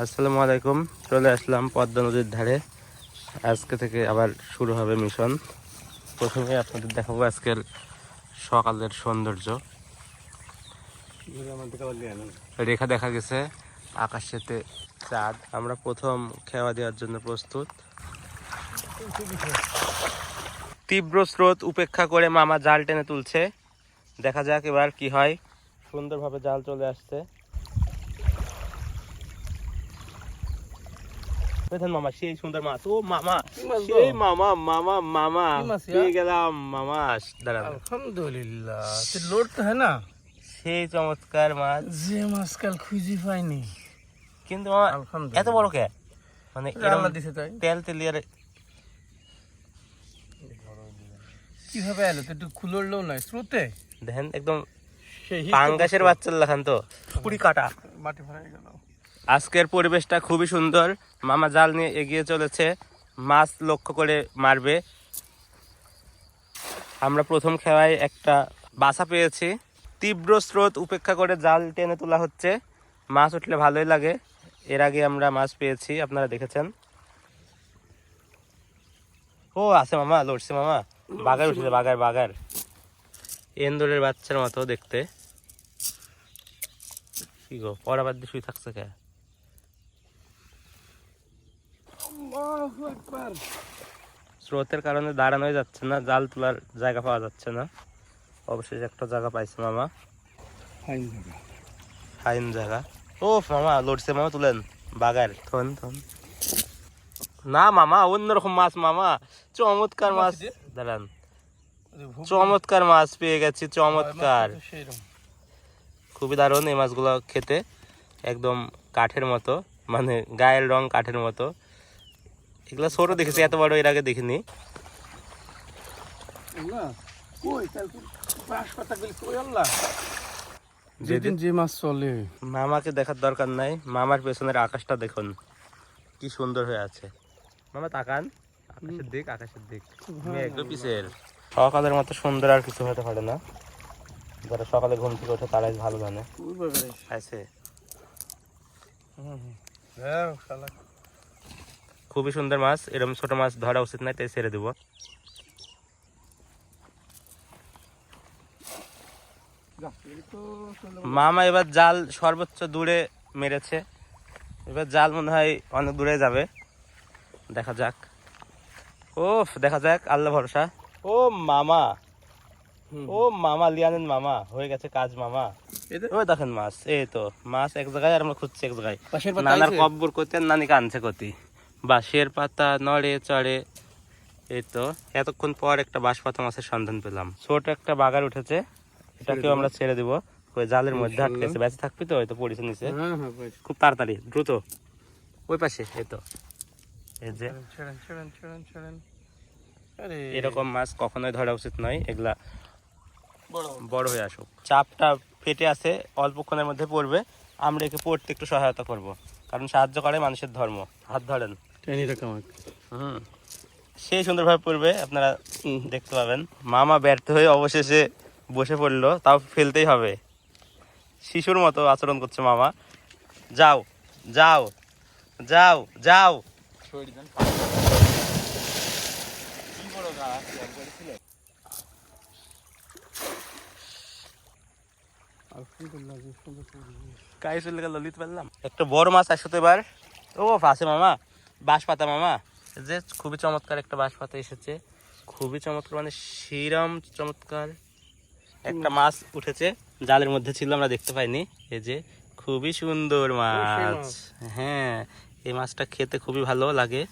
আসসালামু আলাইকুম, চলে আসলাম পদ্মা নদীর ধারে। আজকে থেকে আবার শুরু হবে মিশন। প্রথমে আপনাদের দেখাবো আজকের সকালের সৌন্দর্য। রেখা দেখা গেছে, আকাশেতে চাঁদ। আমরা প্রথম খেওয়া দেওয়ার জন্য প্রস্তুত। তীব্র স্রোত উপেক্ষা করে মামা জাল টেনে তুলছে। দেখা যাক এবার কি হয়। সুন্দরভাবে জাল চলে আসছে। দেখেন মামা সেই সুন্দর মাছ ও মামা? সেই মামা মামা মামা? পেয়ে গেলাম মামা। দাঁড়ান। আলহামদুলিল্লাহ লোড তো হ্যাঁ না? সেই চমৎকার মাছ। যে মাছ কাল খুঁজি পাইনি। কিন্তু এত বড় কে? মানে রান্না দিছে তাই? তেল তেলিয়ার কীভাবে এলো? তো একটু খুললেও নাই। স্রোতে? দেখেন একদম পাঙ্গাসের বাচ্চার লাখান তো। পুরি কাটা। মাটি ভরে গেল। আজকের পরিবেশটা খুবই সুন্দর। মামা জাল নিয়ে এগিয়ে চলেছে। মাছ লক্ষ্য করে মারবে। আমরা প্রথম খেলায় একটা বাসা পেয়েছি। তীব্র স্রোত উপেক্ষা করে জাল টেনে তোলা হচ্ছে। মাছ উঠলে ভালোই লাগে। এর আগে আমরা মাছ পেয়েছি, আপনারা দেখেছেন। ও, আছে মামা, লড়ছে মামা। বাগার উঠেছে বাগার বাগার এন্দুরের বাচ্চার মতো দেখতে। কি গো পড়াবাদ দিয়ে শুয়ে থাকছে কে আল্লাহু আকবার স্রোতের কারণে দাঁড়ানোই যাচ্ছে না জাল তোলার জায়গা পাওয়া যাচ্ছে না। অবশেষে একটা জায়গা পাইছে মামা। ফাইন জায়গা। ফাইন জায়গা। ও মামা লড়ছে মামা তুলেন। বাগার। থন থন। না মামা অন্যরকম মাছ মামা। চমৎকার মাছ। দাঁড়ান। চমৎকার মাছ পেয়ে গেছি চমৎকার। খুবই দারুণ এই মাছগুলো খেতে। একদম কাঠের মতো মানে গায়ের রং কাঠের মতো। এগুলো ছোট দেখেছি এত বড় এর আগে দেখিনি। যেদিন যে মাছ চলে। মামাকে দেখার দরকার নাই মামার পেছনের আকাশটা দেখুন কি সুন্দর হয়ে আছে। মামা তাকান। আকাশের দিক আকাশের দিক। মেঘ পিসের সকালের মতো সুন্দর আর কিছু হতে পারে না। যারা সকালে ঘুম থেকে ওঠে তারাই ভালো জানে। আছে। হ্যাঁ শালা খুবই সুন্দর মাছ এরকম ছোট মাছ ধরা উচিত নাই তাই ছেড়ে দেবো। মামা এবার জাল সর্বোচ্চ দূরে মেরেছে। এবার জাল মনে হয় অনেক দূরে যাবে। দেখা যাক। ও দেখা যাক আল্লাহ ভরসা। ও মামা। ও মামা লিয়ানেন মামা হয়ে গেছে কাজ মামা। এদের ও দেখেন মাছ এই তো মাছ এক জায়গায় আর আমরা খুঁজছি এক জায়গায়। নানার কব্বর করতে নানি কানছে কতি। বাঁশের পাতা নড়ে চড়ে। এই তো এতক্ষণ পর একটা বাঁশ পাতা মাছের সন্ধান পেলাম। ছোট একটা বাগার উঠেছে এটাকেও আমরা ছেড়ে দেবো। ওই জালের মধ্যে আটকেছে বেঁচে থাকবি তো? হয়তো পড়েছে নিচে। হ্যাঁ হ্যাঁ খুব তাড়াতাড়ি দ্রুত। ওই পাশে এই তো। এই যে। এরকম মাছ কখনোই ধরা উচিত নয় এগুলা বড় বড় হয়ে আসুক। চাপটা ফেটে আছে অল্পক্ষণের মধ্যে পড়বে। আমরা একে পড়তে একটু সহায়তা করব কারণ সাহায্য করে মানুষের ধর্ম। হাত ধরেন। টেনি রাখা আমাকে। হুম। সেই সুন্দরভাবে পড়বে আপনারা দেখতে পাবেন। মামা ব্যর্থ হয়ে অবশেষে বসে পড়ল তাও ফেলতেই হবে। শিশুর মতো আচরণ করছে মামা। যাও যাও যাও যাও। একটা বড় মাছ আসতে এবার ও আছে মামা। বাঁশ পাতা মামা। এই যে খুবই চমৎকার একটা বাঁশপাতা এসেছে। খুবই চমৎকার মানে সিরাম চমৎকার একটা মাছ উঠেছে জালের মধ্যে ছিল আমরা দেখতে পাইনি। এই যে খুবই সুন্দর মাছ। হ্যাঁ এই মাছটা খেতে খুবই ভালো লাগে।